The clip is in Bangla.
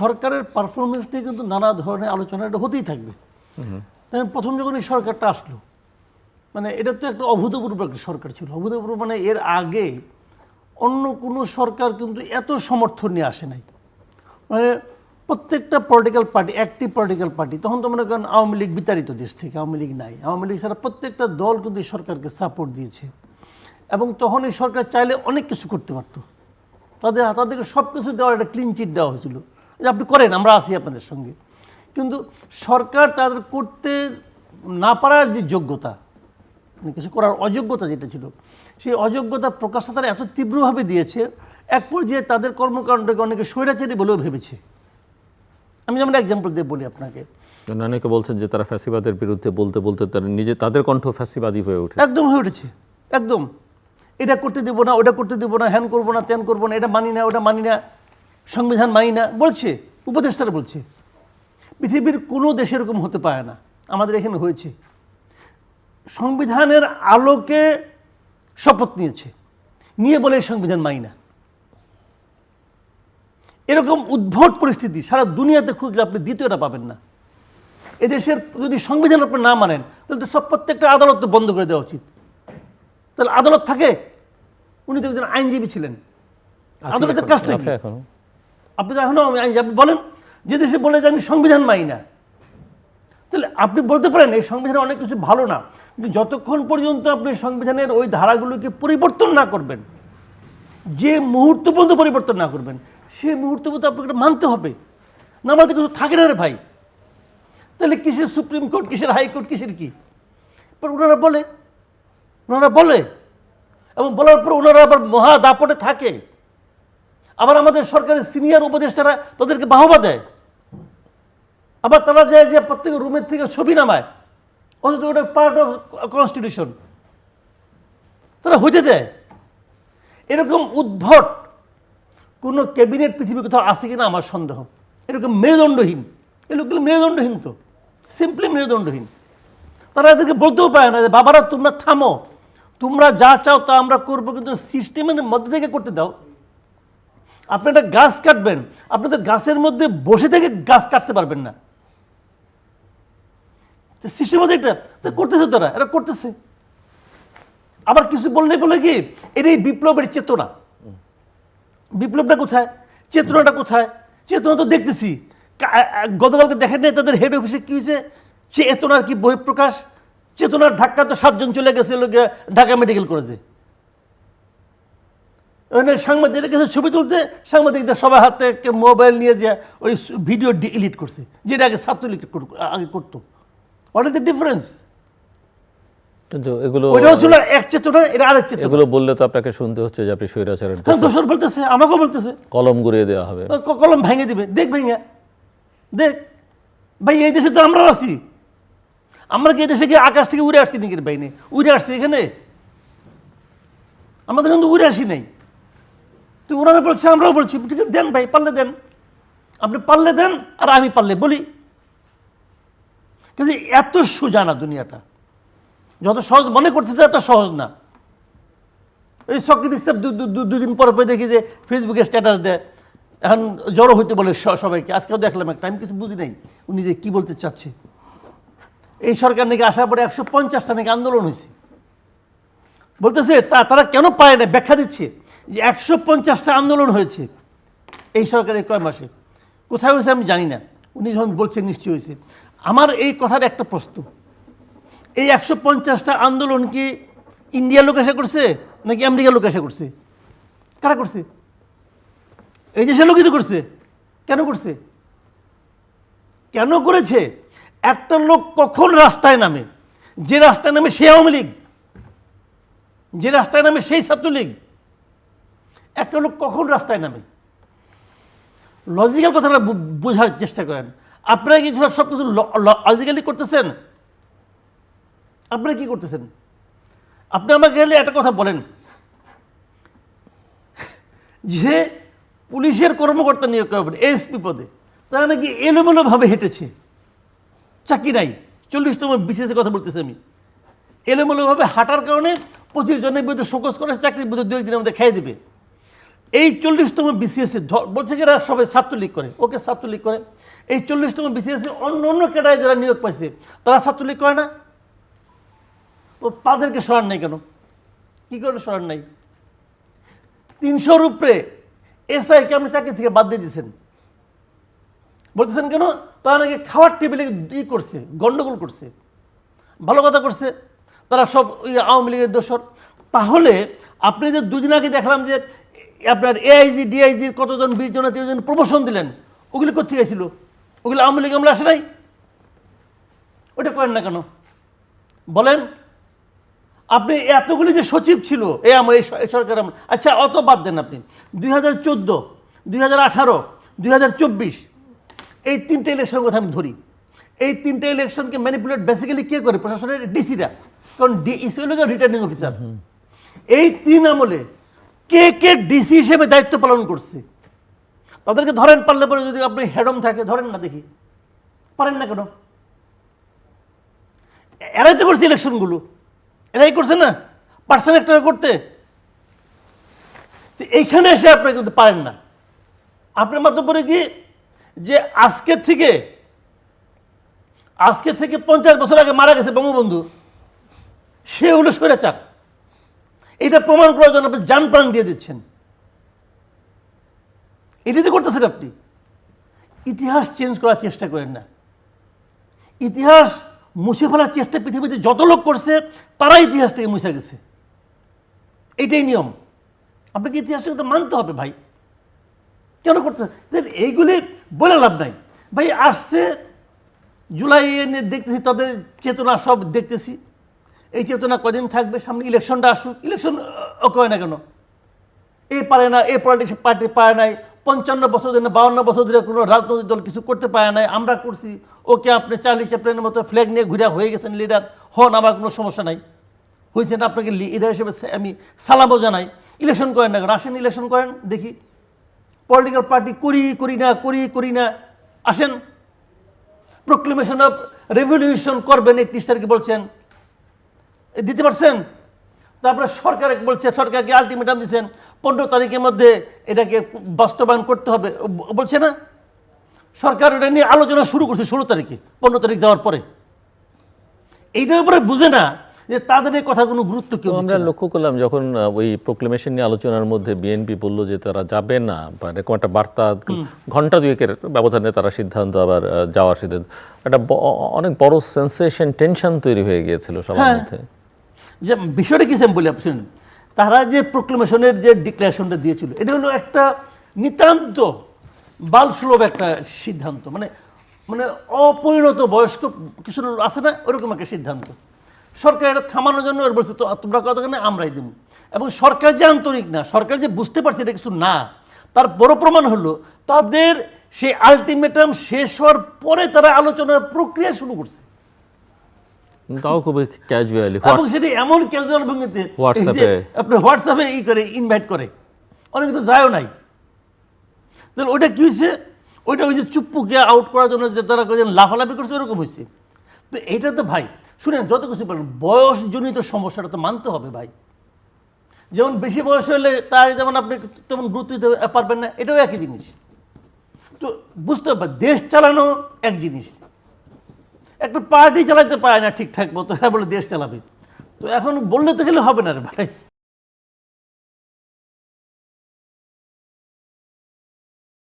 সরকারের পারফরমেন্স নিয়ে কিন্তু নানা ধরনের আলোচনা এটা হতেই থাকবে। তাই প্রথম যখন এই সরকারটা আসলো মানে এটা তো একটা অভূতপূর্ব একটা সরকার ছিল। অভূতপূর্ব মানে এর আগে অন্য কোনো সরকার কিন্তু এত সমর্থন নিয়ে আসে নাই। মানে প্রত্যেকটা পলিটিক্যাল পার্টি একটি পলিটিক্যাল পার্টি তখন তো মনে করেন আওয়ামী লীগ বিতাড়িত দেশ থেকে, আওয়ামী লীগ নাই। আওয়ামী লীগ ছাড়া প্রত্যেকটা দল কিন্তু এই সরকারকে সাপোর্ট দিয়েছে। এবং তখন এই সরকার চাইলে অনেক কিছু করতে পারতো। তাদের, তাদেরকে সব কিছু দেওয়ার একটা ক্লিন চিট দেওয়া হয়েছিল। আপনি করেন আমরা আছি আপনাদের সঙ্গে। কিন্তু সরকার তাদের করতে না পারার যে যোগ্যতা মানে কিছু করার অযোগ্যতা যেটা ছিল সেই অযোগ্যতা প্রকাশটা তারা এত তীব্রভাবে দিয়েছে এক পর্যায়ে তাদের কর্মকাণ্ডকে অনেকে স্বৈরাচারী বলেও ভেবেছে। আমি যেমন এক্সাম্পল দিয়ে বলি আপনাকে। অনেকে বলছেন যে তারা ফ্যাসিবাদের বিরুদ্ধে বলতে বলতে তারা নিজে তাদের কণ্ঠ ফ্যাসিবাদী হয়ে ওঠে একদম হয়ে উঠেছে একদম। এটা করতে দেবো না ওটা করতে দেবো না হ্যান করব না ত্যান করব না এটা মানি না ওটা মানি না। সংবিধান মানি না বলছে উপদেষ্টারা বলছে। পৃথিবীর কোনো দেশে এরকম হতে পারে না। আমাদের এখানে হয়েছে। সংবিধানের আলোকে শপথ নিয়েছে। নিয়ে বলে সংবিধান মানি না। এরকম উদ্ভট পরিস্থিতি সারা দুনিয়াতে খুঁজলে আপনি দ্বিতীয়টা পাবেন না। এদেশের যদি সংবিধান আপনি না মানেন তাহলে তো সব প্রত্যেকটা আদালত বন্ধ করে দেওয়া উচিত। তাহলে আদালত থাকে। উনি তো একজন আইনজীবী ছিলেন। আদালতের কাছ থেকে আছে এখনও। আপনি তো এখনও আমি আপনি বলেন, যে দেশে বলে যে আমি সংবিধান মানি না। তাহলে আপনি বলতে পারেন, এই সংবিধানে অনেক কিছু ভালো না, কিন্তু যতক্ষণ পর্যন্ত আপনি সংবিধানের ওই ধারাগুলোকে পরিবর্তন না করবেন, যে মুহূর্ত পর্যন্ত পরিবর্তন না করবেন, সেই মুহূর্ত পর্যন্ত আপনাকে মানতে হবে। না মানতে কিছু থাকে না রে ভাই। তাহলে কিসের সুপ্রিম কোর্ট, কিসের হাইকোর্ট কিসের কি? পর ওনারা বলে ওনারা বলে, এবং বলার পর ওনারা আবার মহা দাপটে থাকে। আবার আমাদের সরকারের সিনিয়র উপদেষ্টারা তাদেরকে বাহবা দেয়। আবার তারা যায় যে প্রত্যেক রুমের থেকে ছবি নামায়, অথচ ওটা পার্ট অফ কনস্টিটিউশন তারা হইতে দেয়। এরকম উদ্ভট কোনো ক্যাবিনেট পৃথিবী কোথাও আছে কিনা আমার সন্দেহ। এরকম মেরুদণ্ডহীন। এই লোকগুলো মেরুদণ্ডহীন তো। সিম্পলি মেরুদণ্ডহীন। তারা এদেরকে বলতেও পারে না যে, বাবারা, তোমরা থামো। তোমরা যা চাও তা আমরা করব, কিন্তু সিস্টেমের মধ্যে থেকে করতে দাও। আপনি একটা গাছ কাটবেন আপনি তো গাছের মধ্যে বসে থেকে গাছ কাটতে পারবেন না। সিস্টেম মধ্যে এটা করতেছে তারা এরা করতেছে। আবার কিছু বললে বলে কি, এটাই বিপ্লবের চেতনা। বিপ্লবটা কোথায়? চেতনাটা কোথায়? চেতনা তো দেখতেছি। গতকালকে দেখেন নাই তাদের হেড অফিসে কি হয়েছে? চেতনার কি বহিঃপ্রকাশ? চেতনার ধাক্কা তো সাতজন চলে গেছে ঢাকা মেডিকেল করেছে ওখানে সাংবাদিকদের কাছে ছবি তুলতে সাংবাদিকদের সবার হাতে কে মোবাইল নিয়ে যে ওই ভিডিও ডিলিট করছে যেটা আগে ছাত্রলীগ আগে করতো। হোয়াট ইজ দ্য ডিফারেন্স কিন্তু এগুলো ওইটাও ছিল এক চেতনা এটা আরেক চেতনা। এগুলো বললে তো আপনাকে শুনতে হচ্ছে যে আপনি স্বৈরাচারের হ্যাঁ, দোষর বলতেছে আমাকেও বলতেছে। কলম গুড়িয়ে দেওয়া হবে। কলম ভেঙে দিবে। দেখ ভেঙে দেখ। ভাই এই দেশে তো আমরাও আছি। আমরা কি এই দেশে কি আকাশ থেকে উড়ে আসছি নাকি নেই উড়ে আসছি এখানে? আমাদের কিন্তু উড়ে আসি নাই। তো ওনারা বলছে আমরাও বলছি ঠিক আছে দেন ভাই, পারলে দেন। আপনি পারলে দেন, আর আমি পারলে বলি। কিন্তু এত সোজা না দুনিয়াটা। যত সহজ মনে করতেছে এত সহজ না। এই সক্রেটিস স্যার দুদিন পর পরে দেখি যে ফেসবুকে স্ট্যাটাস দেয়। এখন জড়ো হইতে বলে সবাইকে। আজকেও দেখলাম একটা, আমি কিছু বুঝি নাই। উনি যে কী বলতে চাচ্ছে। এই সরকার নাকি আসার পরে একশো পঞ্চাশটা নাকি আন্দোলন হয়েছে। বলতেছে, তা তারা কেন পায় না ব্যাখ্যা দিচ্ছে। যে একশো পঞ্চাশটা আন্দোলন হয়েছে এই সরকারের কয় মাসে। কোথায় হয়েছে আমি জানি না। উনি যখন বলছেন নিশ্চয়ই হয়েছে। আমার এই কথার একটা প্রশ্ন। এই একশো পঞ্চাশটা আন্দোলন কি ইন্ডিয়ার লোক এসে করছে নাকি আমেরিকার লোক এসে করছে? কারা করছে? এই দেশের লোকই তো করছে। কেন করছে? কেন করেছে? একটা লোক কখন রাস্তায় নামে? যে রাস্তায় নামে সে আওয়ামী লীগ। যে রাস্তায় নামে সেই ছাত্রলীগ। একটা লোক কখন রাস্তায় নামে? লজিক্যাল কথাটা বোঝার চেষ্টা করেন। আপনারা কি সব কিছু লজিক্যালি করতেছেন? আপনারা কি করতেছেন? আপনি আমাকে গেলে একটা কথা বলেন। যে পুলিশের কর্মকর্তা নিয়োগ করবেন এসপি পদে, তারা নাকি এলোমেলোভাবে হেঁটেছে। চাকরি নাই। চল্লিশতম বিশেষের কথা বলতেছি আমি। এলোমেলোভাবে হাঁটার কারণে পঁচিশ জনের বিরুদ্ধে শোকস করে, চাকরির বিরুদ্ধে দু একদিনের মধ্যে খেয়ে দিবে। এই চল্লিশতম বিসিএস বলছে কি, এরা সবাই ছাত্রলীগ করে। ওকে ছাত্রলীগ করে। এই চল্লিশতম বিসিএস অন্য অন্য ক্যাডারে যারা নিয়োগ পাইছে, তারা ছাত্রলীগ করে না? তো তাদেরকে সরান নাই কেন? কি করে সরান নাই? তিনশোর উপরে এসআইকে আপনি চাকরি থেকে বাদ দিয়ে দিয়েছেন। বলতেছেন কেন? তারা নাকি খাওয়ার টেবিলে ই করছে, গন্ডগোল করছে, ভালো কথা করছে, তারা সব ওই আওয়ামী লীগের দোষর। তাহলে আপনি যে দুদিন আগে দেখলাম যে আপনার এআইজি ডিআইজির কতজন বিশ জন তিরিশ জন প্রমোশন দিলেন ওগুলি কোথেকে ছিল? ওগুলো আওয়ামী লীগ আমলে আসে নাই? ওটা করেন না কেন? বলেন আপনি এতগুলি যে সচিব ছিল এ আমার এই সরকার আমলে আচ্ছা অত বাদ দেন আপনি। দুই হাজার চোদ্দ দুই হাজার আঠারো দুই হাজার চব্বিশ এই তিনটে ইলেকশনের কথা আমি ধরি। এই তিনটে ইলেকশনকে ম্যানিপুলেট বেসিক্যালি কে করে? প্রশাসনের ডিসিরা কারণ ডিসি হলো রিটার্নিং অফিসার এই তিন আমলে কে কে ডিসি হিসেবে দায়িত্ব পালন করছে? তাদেরকে ধরেন পারলে পরে যদি আপনি হেডম থাকে, ধরেন না দেখি। পারেন না কেন? এরাই তো করছে ইলেকশনগুলো। এরাই করছে না? পার্সেন্ট একটা করতে? এইখানে এসে আপনি কিন্তু পারেন না। আপনার মাধ্যমে কি? যে আজকে থেকে আজকে থেকে পঞ্চাশ বছর আগে মারা গেছে বঙ্গবন্ধু, সে হলো স্বৈরাচার। এটা প্রমাণ করার জন্য আপনি যান প্রাণ দিয়ে দিচ্ছেন। এটাই তো করতেছেন আপনি, ইতিহাস চেঞ্জ করার চেষ্টা করেন না। ইতিহাস মুছে ফেলার চেষ্টা পৃথিবীতে যত লোক করছে তারা ইতিহাস থেকে মুছে গেছে। এটাই নিয়ম। আপনাকে ইতিহাসটাকে তো মানতে হবে ভাই। কেন করতে এইগুলি বলে লাভ নাই। ভাই, আসছে, জুলাই এনে দেখতেছি, তাদের চেতনা সব দেখতেছি। এই চেতনা কদিন থাকবে? সামনে ইলেকশনটা আসুক। ইলেকশন কয় না কেন? এ পারে না, এ পলিটিক্স পার্টি পারে নাই, পঞ্চান্ন বছর ধরে, বাউন্ন বছর ধরে কোনো রাজনৈতিক দল কিছু করতে পারে নাই, আমরা করছি। ওকে আপনি চার্লি চ্যাপলেনের মতো ফ্ল্যাগ নিয়ে ঘুরে হয়ে গেছেন লিডার হন, আমার কোনো সমস্যা নাই। হয়েছেন আপনাকে লিডার হিসেবে আমি সালামও জানাই। ইলেকশন করেন না কেন? আসেন, ইলেকশন করেন, দেখি। পলিটিক্যাল পার্টি করি করি না, করি করি না। আসেন। প্রোক্লেমেশন অফ রেভলিউশন করবেন, একত্রিশ তারিখে বলছেন। দিতে পারছেন? তারপরে সরকার বলছে সরকারকে আলটিমেটাম দিচ্ছেন পনেরো তারিখের মধ্যে এটাকে বাস্তবায়ন করতে হবে। বলছে না। সরকার এটা নিয়ে আলোচনা শুরু করছে ষোলো তারিখে পনেরো তারিখ যাওয়ার পরে। এইটার উপরে বুঝে না যে তাদের এই কথা কোনো গুরুত্ব কেউ আমরা লক্ষ্য করলাম যখন ওই প্রোক্লেমেশন নিয়ে আলোচনার মধ্যে বিএনপি বলল যে তারা যাবে না বা এরকম একটা বার্তা ঘণ্টা দুয়েকের ব্যবধানে তারা সিদ্ধান্ত আবার যাওয়ার সিদ্ধান্ত একটা অনেক বড় সেন্সেশন টেনশন তৈরি হয়ে গিয়েছিল সবার হ্যাঁ। মধ্যে। যে বিষয়টা কি আমি বলি আপনি তারা যে প্রোক্লেমেশনের যে ডিক্লারেশনটা দিয়েছিল, এটা হলো একটা নিতান্ত বালসুলভ একটা সিদ্ধান্ত। মানে মানে অপরিণত বয়স্ক কিছু আছে না, ওরকম একটা সিদ্ধান্ত। সরকার এটা থামানোর জন্য ওর বলছে তো তোমরা কত কেন আমরাই দেবো। এবং সরকার যে আন্তরিক না, সরকার যে বুঝতে পারছে এটা কিছু না, তার বড় প্রমাণ হলো, তাদের সেই আলটিমেটাম শেষ হওয়ার পরে তারা আলোচনার প্রক্রিয়া শুরু করছে। তাও খুবই ক্যাজুয়ালি এবং সেটি এমন ক্যাজুয়াল ভঙ্গিতে এ। আপনি হোয়াটসঅ্যাপে ই করে ইনভাইট করে। অনেকে তো যায়ও নাই। তাহলে ওইটা কি হয়েছে ওইটা ওই যে চুপ্পুকে আউট করার জন্য যে তারা লাফালাফি করছে ওরকম হয়েছে তো এইটা তো ভাই শুনেন যত কিছু বলেন বয়সজনিত সমস্যাটা তো মানতে হবে ভাই। যেমন বেশি বয়স হলে তার যেমন আপনি তেমন গুরুত্ব দিতে পারবেন না এটাও একই জিনিস। তো বুঝতে হবে দেশ চালানো এক জিনিস। একটা পার্টি চালাতে পারে না ঠিকঠাক মতো। হ্যাঁ বলে দেশ চালাবে। তো এখন বললে তো গেলে হবে না রে ভাই।